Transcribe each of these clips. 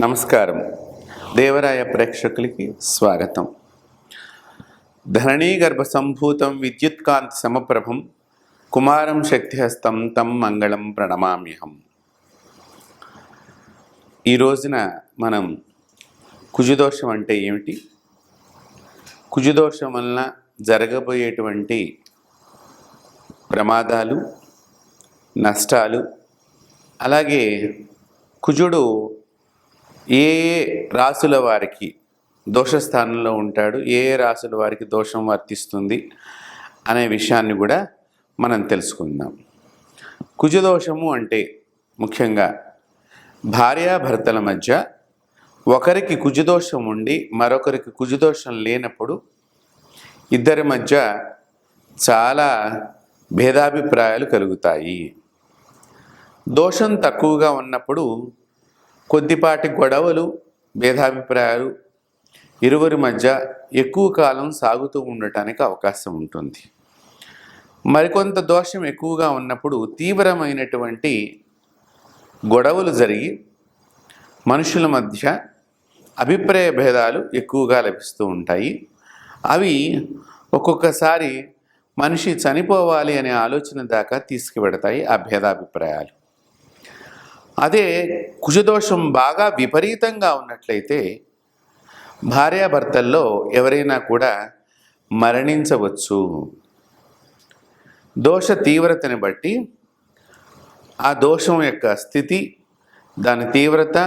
నమస్కారం. దేవరాయ ప్రేక్షకులకి స్వాగతం. ధరణీగర్భ సంభూతం విద్యుత్కాంతి సమప్రభం కుమారం శక్తిహస్తం తం మంగళం ప్రణమామ్యహం. ఈ రోజున మనం కుజుదోషం అంటే ఏమిటి? కుజుదోషం వలన జరగబోయేటువంటి ప్రమాదాలు నష్టాలు అలాగే కుజుడు ఏ రాసుల వారికి దోషస్థానంలో ఉంటాడు ఏ రాసుల వారికి దోషం వర్తిస్తుంది అనే విషయాన్ని కూడా మనం తెలుసుకుందాం. కుజదోషము అంటే ముఖ్యంగా భార్యాభర్తల మధ్య ఒకరికి కుజదోషం ఉండి మరొకరికి కుజదోషం లేనప్పుడు ఇద్దరి మధ్య చాలా భేదాభిప్రాయాలు కలుగుతాయి. దోషం తక్కువగా ఉన్నప్పుడు కొద్దిపాటి గొడవలు భేదాభిప్రాయాలు ఇరువురి మధ్య ఎక్కువ కాలం సాగుతూ ఉండటానికి అవకాశం ఉంటుంది. మరికొంత దోషం ఎక్కువగా ఉన్నప్పుడు తీవ్రమైనటువంటి గొడవలు జరిగి మనుషుల మధ్య అభిప్రాయ భేదాలు ఎక్కువగా లభిస్తూ ఉంటాయి. అవి ఒక్కొక్కసారి మనిషి చనిపోవాలి అనే ఆలోచన దాకా తీసుకువెడతాయి ఆ భేదాభిప్రాయాలు. అదే కుజదోషం బాగా విపరీతంగా ఉన్నట్లయితే భార్యాభర్తల్లో ఎవరైనా కూడా మరణించవచ్చు. దోష తీవ్రతని బట్టి ఆ దోషం యొక్క స్థితి దాని తీవ్రత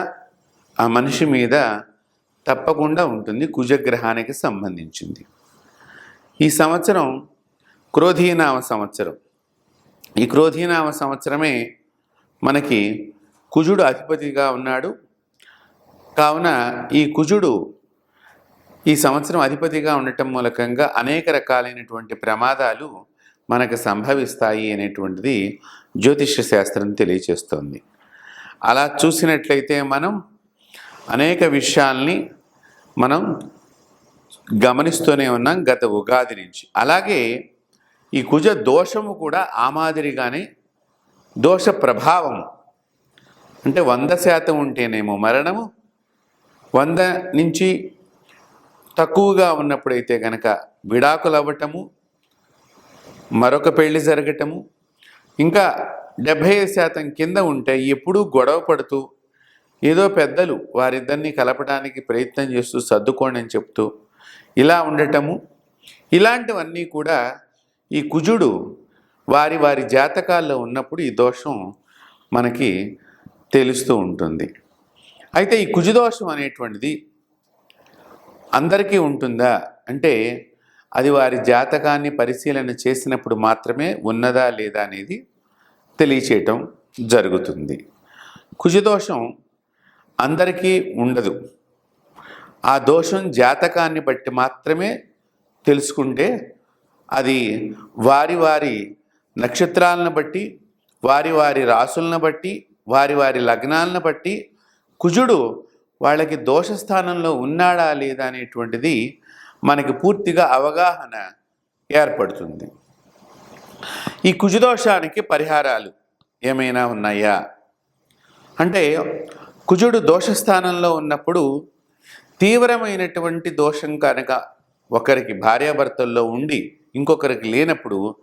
ఆ మనిషి మీద తప్పకుండా ఉంటుంది కుజగ్రహానికి సంబంధించింది. ఈ సంవత్సరం క్రోధీనామ సంవత్సరం. ఈ క్రోధీనామ సంవత్సరమే మనకి కుజుడు అధిపతిగా ఉన్నాడు. కావున ఈ కుజుడు ఈ సంవత్సరం అధిపతిగా ఉండటం మూలకంగా అనేక రకాలైనటువంటి ప్రమాదాలు మనకు సంభవిస్తాయి అనేటువంటిది జ్యోతిష్య శాస్త్రం తెలియచేస్తుంది. అలా చూసినట్లయితే మనం అనేక విషయాల్ని మనం గమనిస్తూనే ఉన్నాం గత ఉగాది నుంచి. అలాగే ఈ కుజ దోషము కూడా ఆ మాదిరిగానే దోష ప్రభావం అంటే వంద శాతం ఉంటేనేమో మరణము వంద నుంచి తక్కువగా ఉన్నప్పుడైతే కనుక విడాకులు అవ్వటము మరొక పెళ్ళి జరగటము ఇంకా డెబ్భై శాతం కింద ఉంటే ఎప్పుడూ గొడవ పడుతూ ఏదో పెద్దలు వారిద్దరిని కలపడానికి ప్రయత్నం చేస్తూ సర్దుకోండి అని చెప్తూ ఇలా ఉండటము. ఇలాంటివన్నీ కూడా ఈ కుజుడు వారి వారి జాతకాల్లో ఉన్నప్పుడు ఈ దోషం మనకి తెలుస్తూ ఉంటుంది. అయితే ఈ కుజుదోషం అనేటువంటిది అందరికీ ఉంటుందా? అంటే అది వారి జాతకాన్ని పరిశీలన చేసినప్పుడు మాత్రమే ఉన్నదా లేదా అనేది తెలియచేయటం జరుగుతుంది. కుజదోషం అందరికీ ఉండదు. ఆ దోషం జాతకాన్ని బట్టి మాత్రమే తెలుసుకుంటే అది వారి వారి నక్షత్రాలను బట్టి వారి వారి రాసులను బట్టి వారి వారి లగ్నాలను బట్టి కుజుడు వాళ్ళకి దోషస్థానంలో ఉన్నాడా లేదా అనేటువంటిది మనకి పూర్తిగా అవగాహన ఏర్పడుతుంది. ఈ కుజుదోషానికి పరిహారాలు ఏమైనా ఉన్నాయా? అంటే కుజుడు దోషస్థానంలో ఉన్నప్పుడు తీవ్రమైనటువంటి దోషం కనుక ఒకరికి భార్యాభర్తల్లో ఉండి ఇంకొకరికి లేనప్పుడు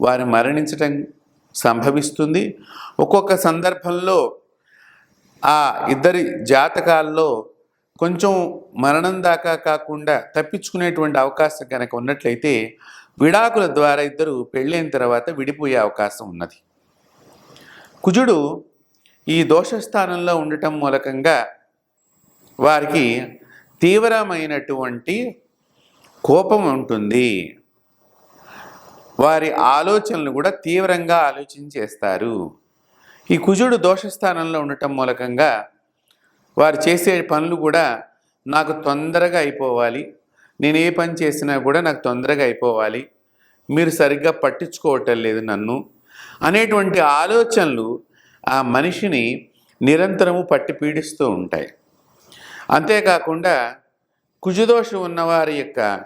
వారు మరణించటం సంభవిస్తుంది. ఒక్కొక్క సందర్భంలో ఆ ఇద్దరి జాతకాల్లో కొంచెం మరణం దాకా కాకుండా తప్పించుకునేటువంటి అవకాశం కనుక ఉన్నట్లయితే విడాకుల ద్వారా ఇద్దరు పెళ్ళైన తర్వాత విడిపోయే అవకాశం ఉన్నది. కుజుడు ఈ దోషస్థానంలో ఉండటం మూలకంగా వారికి తీవ్రమైనటువంటి కోపం ఉంటుంది. వారి ఆలోచనలు కూడా తీవ్రంగా ఆలోచించేస్తారు. ఈ కుజుడు దోషస్థానంలో ఉండటం మూలకంగా వారు చేసే పనులు కూడా నాకు తొందరగా అయిపోవాలి. నేను ఏ పని చేసినా కూడా నాకు తొందరగా అయిపోవాలి. మీరు సరిగ్గా పట్టించుకోవటం లేదు నన్ను అనేటువంటి ఆలోచనలు ఆ మనిషిని నిరంతరము పట్టి పీడిస్తూ ఉంటాయి. అంతేకాకుండా కుజుదోషం ఉన్నవారి యొక్క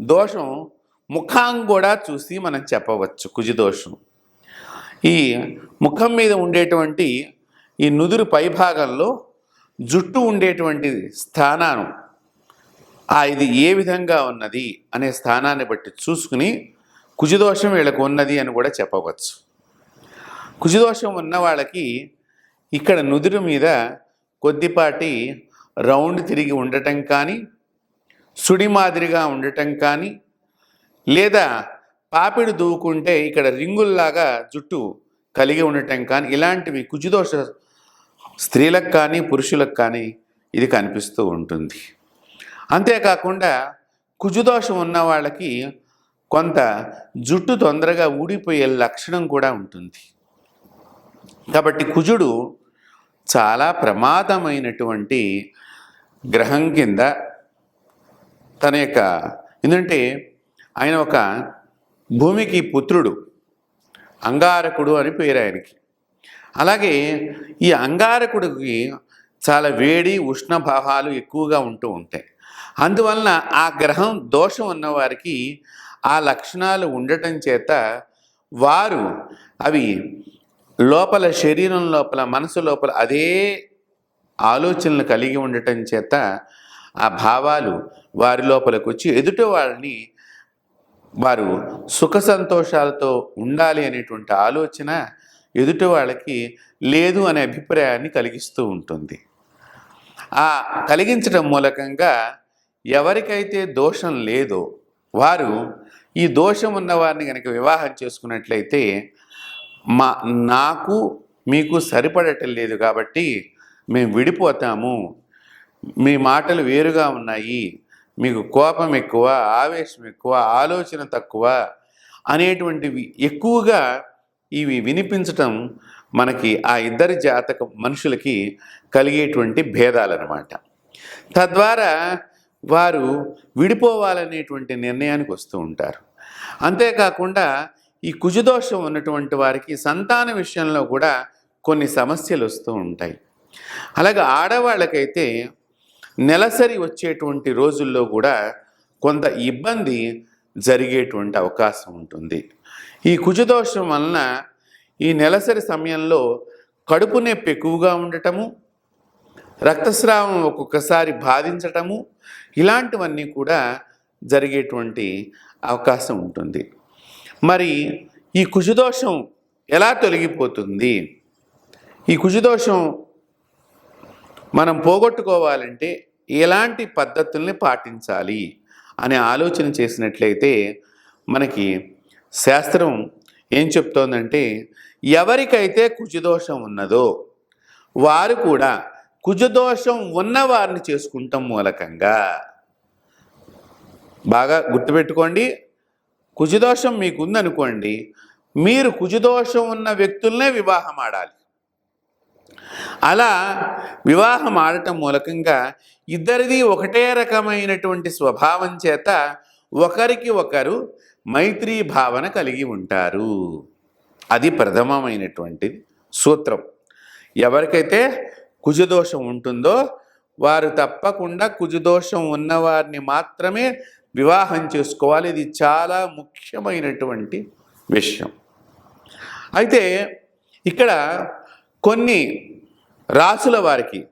దోషం ముఖం కూడా చూసి మనం చెప్పవచ్చు కుజిదోషం. ఈ ముఖం మీద ఉండేటువంటి ఈ నుదురు పైభాగంలో జుట్టు ఉండేటువంటి స్థానాను ఆ ఇది ఏ విధంగా ఉన్నది అనే స్థానాన్ని బట్టి చూసుకుని కుజిదోషం వీళ్ళకు ఉన్నది అని కూడా చెప్పవచ్చు. కుజిదోషం ఉన్న వాళ్ళకి ఇక్కడ నుదురు మీద కొద్దిపాటి రౌండ్ తిరిగి ఉండటం కానీ సుడి మాదిరిగా ఉండటం కానీ లేదా పాపిడి దూకుంటే ఇక్కడ రింగుల్లాగా జుట్టు కలిగి ఉండటం కానీ ఇలాంటివి కుజుదోష స్త్రీలకు కానీ పురుషులకు కానీ ఇది కనిపిస్తూ ఉంటుంది. అంతేకాకుండా కుజుదోషం ఉన్న వాళ్ళకి కొంత జుట్టు తొందరగా ఊడిపోయే లక్షణం కూడా ఉంటుంది. కాబట్టి కుజుడు చాలా ప్రమాదమైనటువంటి గ్రహం కింద తన యొక్క ఎందుకంటే ఆయన ఒక భూమికి పుత్రుడు అంగారకుడు అని పేరు ఆయనకి. అలాగే ఈ అంగారకుడికి చాలా వేడి ఉష్ణ భావాలు ఎక్కువగా ఉంటూ ఉంటాయి. అందువలన ఆ గ్రహం దోషం ఉన్నవారికి ఆ లక్షణాలు ఉండటం చేత వారు అవి లోపల శరీరం లోపల మనసు లోపల అదే ఆలోచనలు కలిగి ఉండటం చేత ఆ భావాలు వారి లోపలికి వచ్చి ఎదుటి వాళ్ళని వారు సుఖ సంతోషాలతో ఉండాలి అనేటువంటి ఆలోచన ఎదుటి వాళ్ళకి లేదు అనే అభిప్రాయాన్ని కలిగిస్తూ ఉంటుంది. ఆ కలిగించడం మూలకంగా ఎవరికైతే దోషం లేదో వారు ఈ దోషం ఉన్నవారిని కనుక వివాహం చేసుకున్నట్లయితే మా నాకు మీకు సరిపడటం లేదు కాబట్టి మేము విడిపోతాము. మీ మాటలు వేరుగా ఉన్నాయి. మీకు కోపం ఎక్కువ ఆవేశం ఎక్కువ ఆలోచన తక్కువ అనేటువంటివి ఎక్కువగా ఇవి వినిపించటం మనకి ఆ ఇద్దరి జాతక మనుషులకి కలిగేటువంటి భేదాలన్నమాట. తద్వారా వారు విడిపోవాలనేటువంటి నిర్ణయానికి వస్తూ ఉంటారు. అంతేకాకుండా ఈ కుజదోషం ఉన్నటువంటి వారికి సంతాన విషయంలో కూడా కొన్ని సమస్యలు వస్తూ ఉంటాయి. అలాగే ఆడవాళ్ళకైతే నెలసరి వచ్చేటువంటి రోజుల్లో కూడా కొంత ఇబ్బంది జరిగేటువంటి అవకాశం ఉంటుంది. ఈ కుజదోషం వలన ఈ నెలసరి సమయంలో కడుపు నొప్పి ఎక్కువగా ఉండటము రక్తస్రావం ఒక్కొక్కసారి బాధించటము ఇలాంటివన్నీ కూడా జరిగేటువంటి అవకాశం ఉంటుంది. మరి ఈ కుజదోషం ఎలా తొలగిపోతుంది? ఈ కుజదోషం మనం పోగొట్టుకోవాలంటే ఎలాంటి పద్ధతుల్ని పాటించాలి అనే ఆలోచన చేసినట్లయితే మనకి శాస్త్రం ఏం చెప్తోందంటే ఎవరికైతే కుజదోషం ఉన్నదో వారు కూడా కుజదోషం ఉన్నవారిని చేసుకుంటాం మూలకంగా. బాగా గుర్తుపెట్టుకోండి కుజదోషం మీకు ఉందనుకోండి మీరు కుజదోషం ఉన్న వ్యక్తులనే వివాహం ఆడాలి. అలా వివాహం ఆడటం మూలకంగా ఇద్దరిది ఒకటే రకమైనటువంటి స్వభావం చేత ఒకరికి ఒకరు మైత్రీ భావన కలిగి ఉంటారు. అది ప్రథమమైనటువంటిది సూత్రం. ఎవరికైతే కుజదోషం ఉంటుందో వారు తప్పకుండా కుజదోషం ఉన్నవారిని మాత్రమే వివాహం చేసుకోవాలి. ఇది చాలా ముఖ్యమైనటువంటి విషయం. అయితే ఇక్కడ కొన్ని రాసుల వారికి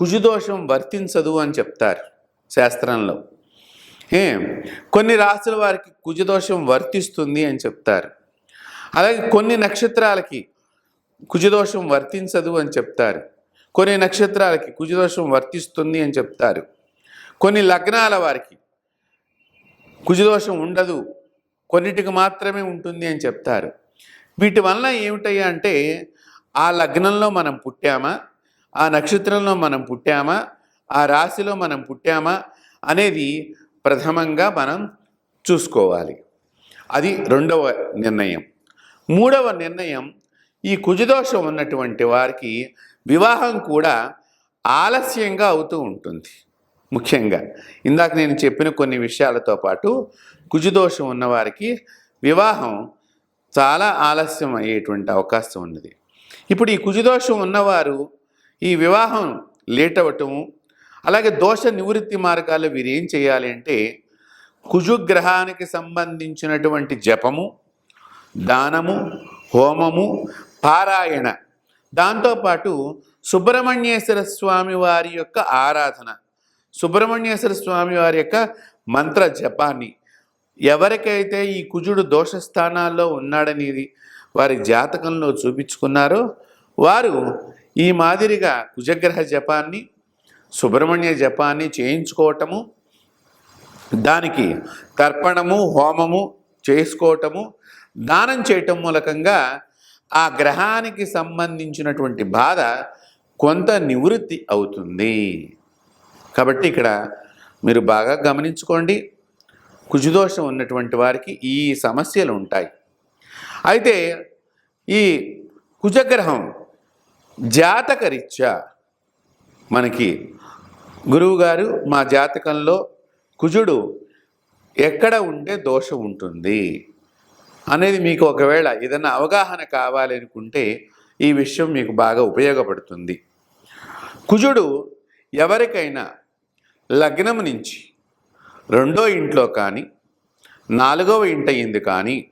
కుజుదోషం వర్తించదు అని చెప్తారు శాస్త్రంలో. ఏ కొన్ని రాసుల వారికి కుజదోషం వర్తిస్తుంది అని చెప్తారు. అలాగే కొన్ని నక్షత్రాలకి కుజదోషం వర్తించదు అని చెప్తారు. కొన్ని నక్షత్రాలకి కుజదోషం వర్తిస్తుంది అని చెప్తారు. కొన్ని లగ్నాల వారికి కుజదోషం ఉండదు. కొన్నిటికి మాత్రమే ఉంటుంది అని చెప్తారు. వీటి వలన ఏమిటయ్యా అంటే ఆ లగ్నంలో మనం పుట్టామా? ఆ నక్షత్రంలో మనం పుట్టామా? ఆ రాశిలో మనం పుట్టామా? అనేది ప్రథమంగా మనం చూసుకోవాలి. అది రెండవ నిర్ణయం. మూడవ నిర్ణయం ఈ కుజదోషం ఉన్నటువంటి వారికి వివాహం కూడా ఆలస్యంగా అవుతూ ఉంటుంది. ముఖ్యంగా ఇందాక నేను చెప్పిన కొన్ని విషయాలతో పాటు కుజదోషం ఉన్నవారికి వివాహం చాలా ఆలస్యం అయ్యేటువంటి అవకాశం ఉన్నది. ఇప్పుడు ఈ కుజదోషం ఉన్నవారు ఈ వివాహం లేట్ అవ్వటము అలాగే దోష నివృత్తి మార్గాలు వీరు ఏం చేయాలి అంటే కుజుగ్రహానికి సంబంధించినటువంటి జపము దానము హోమము పారాయణ. దాంతోపాటు సుబ్రహ్మణ్యేశ్వర స్వామి వారి యొక్క ఆరాధన. సుబ్రహ్మణ్యేశ్వర స్వామి వారి యొక్క మంత్ర జపాన్ని. ఎవరికైతే ఈ కుజుడు దోషస్థానాల్లో ఉన్నాడనేది వారి జాతకంలో చూపించుకున్నారో వారు ఈ మాదిరిగా కుజగ్రహ జపాన్ని సుబ్రహ్మణ్య జపాన్ని చేయించుకోవటము దానికి తర్పణము హోమము చేసుకోవటము దానం చేయటం మూలకంగా ఆ గ్రహానికి సంబంధించినటువంటి బాధ కొంత నివృత్తి అవుతుంది. కాబట్టి ఇక్కడ మీరు బాగా గమనించుకోండి. కుజుదోషం ఉన్నటువంటి వారికి ఈ సమస్యలు ఉంటాయి. అయితే ఈ కుజగ్రహం జాతకరీత్యా మనకి గురువుగారు మా జాతకంలో కుజుడు ఎక్కడ ఉంటే దోషం ఉంటుంది అనేది మీకు ఒకవేళ ఏదైనా అవగాహన కావాలి అనుకుంటే ఈ విషయం మీకు బాగా ఉపయోగపడుతుంది. కుజుడు ఎవరికైనా లగ్నం నుంచి రెండో ఇంట్లో కానీ నాలుగవ ఇంటయింది కానీ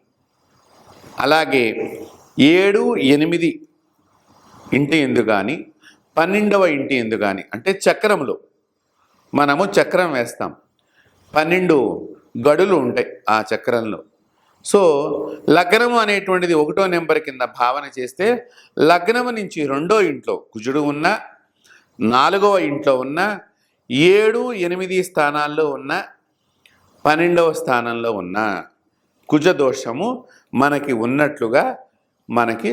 అలాగే ఏడు ఎనిమిది ఇంటి ఎందు కానీ పన్నెండవ ఇంటి ఎందు కానీ అంటే చక్రంలో మనము చక్రం వేస్తాం. పన్నెండు గడులు ఉంటాయి ఆ చక్రంలో. సో లగ్నము అనేటువంటిది ఒకటో నెంబర్ కింద భావన చేస్తే లగ్నము నుంచి రెండో ఇంట్లో కుజుడు ఉన్న నాలుగవ ఇంట్లో ఉన్న ఏడు ఎనిమిది స్థానాల్లో ఉన్న పన్నెండవ స్థానంలో ఉన్న కుజదోషము మనకి ఉన్నట్లుగా మనకి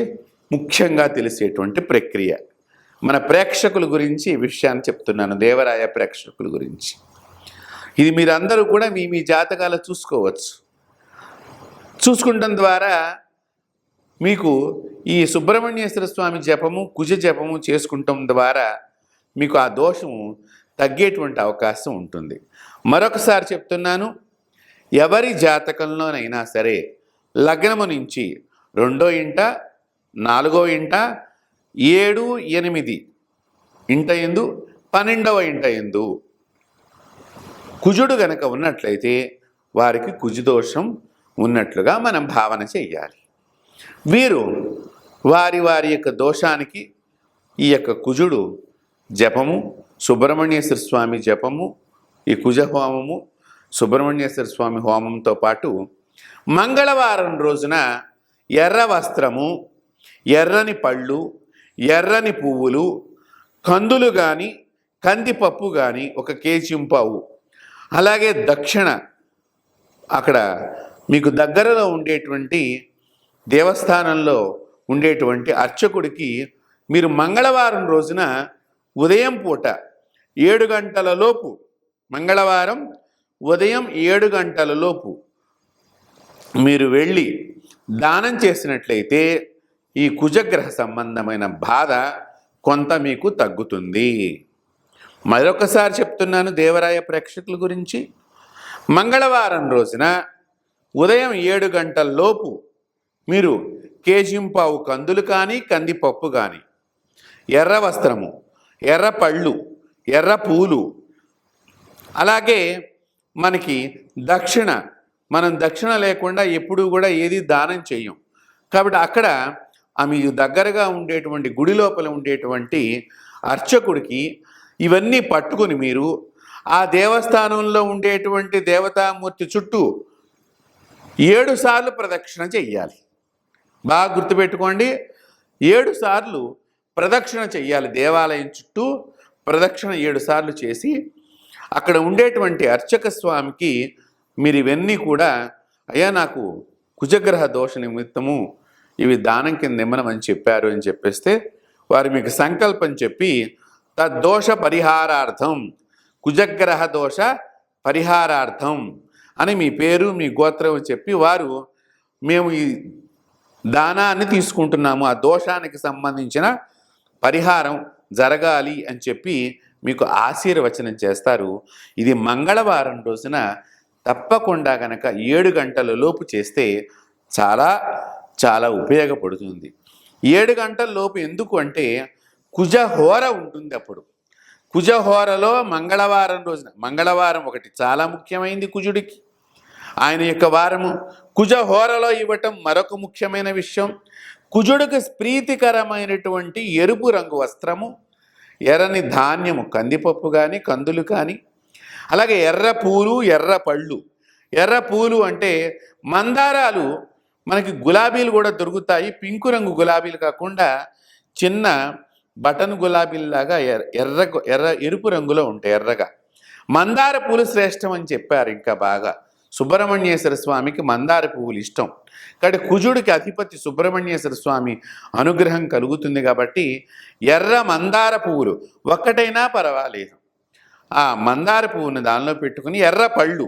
ముఖ్యంగా తెలిసేటువంటి ప్రక్రియ. మన ప్రేక్షకుల గురించి ఈ విషయాన్ని చెప్తున్నాను దేవరాయ ప్రేక్షకుల గురించి. ఇది మీరందరూ కూడా మీ మీ జాతకాలు చూసుకోవచ్చు. చూసుకుంటం ద్వారా మీకు ఈ సుబ్రహ్మణ్యేశ్వర స్వామి జపము కుజ జపము చేసుకుంటాం ద్వారా మీకు ఆ దోషము తగ్గేటువంటి అవకాశం ఉంటుంది. మరొకసారి చెప్తున్నాను ఎవరి జాతకంలోనైనా సరే లగ్నము నుంచి రెండో ఇంట నాలుగో ఇంట ఏడు ఎనిమిది. ఇంట ఎందు? పన్నెండవ ఇంట ఎందు. కుజుడు గనక ఉన్నట్లయితే వారికి కుజుదోషం ఉన్నట్లుగా మనం భావన చేయాలి వీరు వారి వారి యొక్క దోషానికి ఈ యొక్క కుజుడు జపము సుబ్రహ్మణ్యేశ్వర స్వామి జపము ఈ కుజ హోమము సుబ్రహ్మణ్యేశ్వర స్వామి హోమంతో పాటు మంగళవారం రోజున ఎర్ర వస్త్రము ఎర్రని పళ్ళు ఎర్రని పువ్వులు కందులు కానీ కందిపప్పు కానీ ఒక కేజీ అలాగే దక్షిణ అక్కడ మీకు దగ్గరలో ఉండేటువంటి దేవస్థానంలో ఉండేటువంటి అర్చకుడికి మీరు మంగళవారం రోజున ఉదయం పూట ఏడు గంటల లోపు మంగళవారం ఉదయం ఏడు గంటల లోపు మీరు వెళ్ళి దానం చేసినట్లయితే ఈ కుజగ్రహ సంబంధమైన బాధ కొంత మీకు తగ్గుతుంది. మరొకసారి చెప్తున్నాను దేవరాయ ప్రేక్షకుల గురించి. మంగళవారం రోజున ఉదయం ఏడు గంటల లోపు మీరు కేజింపావు కందులు కానీ కందిపప్పు కానీ ఎర్ర వస్త్రము ఎర్ర పళ్ళు ఎర్ర పూలు అలాగే మనకి దక్షిణ మనం దక్షిణ లేకుండా ఎప్పుడూ కూడా ఏది దానం చేయం. కాబట్టి అక్కడ ఆమె మీ దగ్గరగా ఉండేటువంటి గుడి లోపల ఉండేటువంటి అర్చకుడికి ఇవన్నీ పట్టుకుని మీరు ఆ దేవస్థానంలో ఉండేటువంటి దేవతామూర్తి చుట్టూ ఏడు సార్లు ప్రదక్షిణ చెయ్యాలి. బాగా గుర్తుపెట్టుకోండి ఏడు సార్లు ప్రదక్షిణ చెయ్యాలి దేవాలయం చుట్టూ ప్రదక్షిణ ఏడు సార్లు చేసి అక్కడ ఉండేటువంటి అర్చక స్వామికి మీరు ఇవన్నీ కూడా అయ్యా నాకు కుజగ్రహ దోష నిమిత్తము ఇవి దానం కింద ఇమ్మనమని చెప్పారు అని చెప్పేస్తే వారు మీకు సంకల్పం చెప్పి తద్దోష పరిహారార్థం కుజగ్రహ దోష పరిహారార్థం అని మీ పేరు మీ గోత్రం చెప్పి వారు మేము ఈ దానాన్ని తీసుకుంటున్నాము. ఆ దోషానికి సంబంధించిన పరిహారం జరగాలి అని చెప్పి మీకు ఆశీర్వచనం చేస్తారు. ఇది మంగళవారం రోజున తప్పకుండా గనక ఏడు గంటల లోపు చేస్తే చాలా చాలా ఉపయోగపడుతుంది. ఏడు గంటల లోపు ఎందుకు అంటే కుజహోర ఉంటుంది అప్పుడు. కుజహోరలో మంగళవారం రోజున మంగళవారం ఒకటి చాలా ముఖ్యమైంది కుజుడికి. ఆయన యొక్క వారము కుజహోరలో ఇవ్వటం మరొక ముఖ్యమైన విషయం. కుజుడికి ప్రీతికరమైనటువంటి ఎరుపు రంగు వస్త్రము ఎర్రని ధాన్యము కందిపప్పు కానీ కందులు కానీ అలాగే ఎర్ర పూలు ఎర్ర పళ్ళు. ఎర్ర పూలు అంటే మందారాలు మనకి గులాబీలు కూడా దొరుకుతాయి. పింకు రంగు గులాబీలు కాకుండా చిన్న బటన్ గులాబీలాగా ఎర్ర ఎర్ర ఎర్ర ఎరుపు రంగులో ఉంటాయి ఎర్రగా. మందార పూలు శ్రేష్టం అని చెప్పారు ఇంకా బాగా. సుబ్రహ్మణ్యేశ్వర స్వామికి మందార పువ్వులు ఇష్టం. కాబట్టి కుజుడికి అధిపతి సుబ్రహ్మణ్యేశ్వర స్వామి అనుగ్రహం కలుగుతుంది కాబట్టి ఎర్ర మందార పువ్వులు ఒక్కటైనా పర్వాలేదు. ఆ మందార పువ్వును దానిలో పెట్టుకుని ఎర్ర పళ్ళు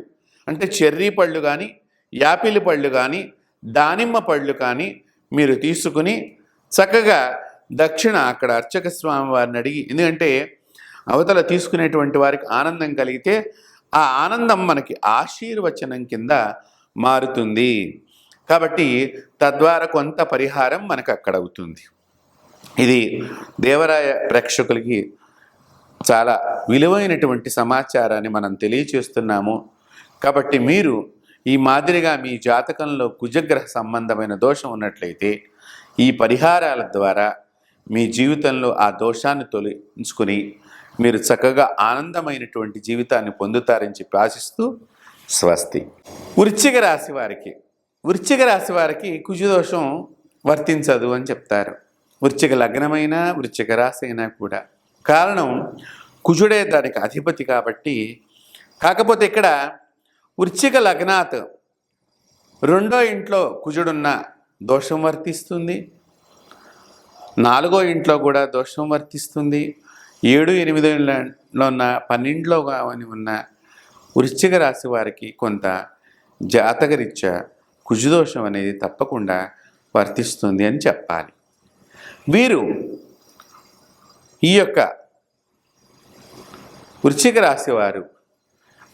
అంటే చెర్రీ పళ్ళు కానీ యాపిల్ పళ్ళు కానీ దానిమ్మ పళ్ళు కానీ మీరు తీసుకుని చక్కగా దక్షిణ అక్కడ అర్చక స్వామి వారిని అడిగి ఎందుకంటే అవతల తీసుకునేటువంటి వారికి ఆనందం కలిగితే ఆ ఆనందం మనకి ఆశీర్వచనం కింద మారుతుంది. కాబట్టి తద్వారా కొంత పరిహారం మనకు అక్కడ అవుతుంది. ఇది దేవరాయ ప్రేక్షకులకి చాలా విలువైనటువంటి సమాచారాన్ని మనం తెలియచేస్తున్నాము. కాబట్టి మీరు ఈ మాదిరిగా మీ జాతకంలో కుజగ్రహ సంబంధమైన దోషం ఉన్నట్లయితే ఈ పరిహారాల ద్వారా మీ జీవితంలో ఆ దోషాన్ని తొలగించుకుని మీరు చక్కగా ఆనందమైనటువంటి జీవితాన్ని పొందుతారని చెప్పి ఆశిస్తూ స్వస్తి. వృశ్చిక రాశి వారికి వృశ్చిక రాశి వారికి కుజదోషం వర్తించదు అని చెప్తారు. వృశ్చిక లగ్నమైనా వృశ్చిక రాశి అయినా కూడా. కారణం కుజుడే దానికి అధిపతి కాబట్టి కాకపోతే ఇక్కడ వృచ్చిక లగ్నాత్. రెండో ఇంట్లో కుజుడున్న దోషం వర్తిస్తుంది. నాలుగో ఇంట్లో కూడా దోషం వర్తిస్తుంది. ఏడు ఎనిమిదో ఇంట్లో ఉన్న పన్నెండులో కావని ఉన్న వృశ్చిక రాశి వారికి కొంత జాతకరీత్యా కుజుదోషం అనేది తప్పకుండా వర్తిస్తుంది అని చెప్పాలి. వీరు ఈ యొక్క వృశ్చిక రాశి వారు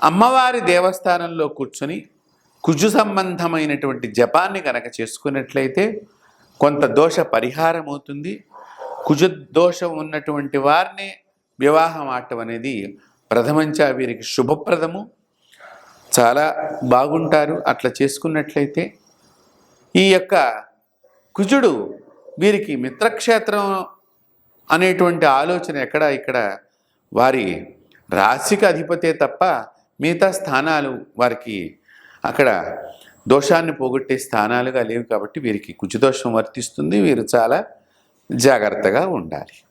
అమ్మవారి దేవస్థానంలో కూర్చొని కుజు సంబంధమైనటువంటి జపాన్ని కనుక చేసుకున్నట్లయితే కొంత దోష పరిహారం అవుతుంది. కుజ దోషం ఉన్నటువంటి వారిని వివాహం ఆటం అనేది ప్రథమంచా వీరికి శుభప్రదము. చాలా బాగుంటారు అట్లా చేసుకున్నట్లయితే. ఈ యొక్క కుజుడు వీరికి మిత్రక్షేత్రం అనేటువంటి ఆలోచన ఎక్కడ ఇక్కడ వారి రాశికి అధిపతే తప్ప మిగతా స్థానాలు వారికి అక్కడ దోషాన్ని పోగొట్టే స్థానాలుగా లేవు కాబట్టి వీరికి కుజదోషం వర్తిస్తుంది. వీరు చాలా జాగ్రత్తగా ఉండాలి.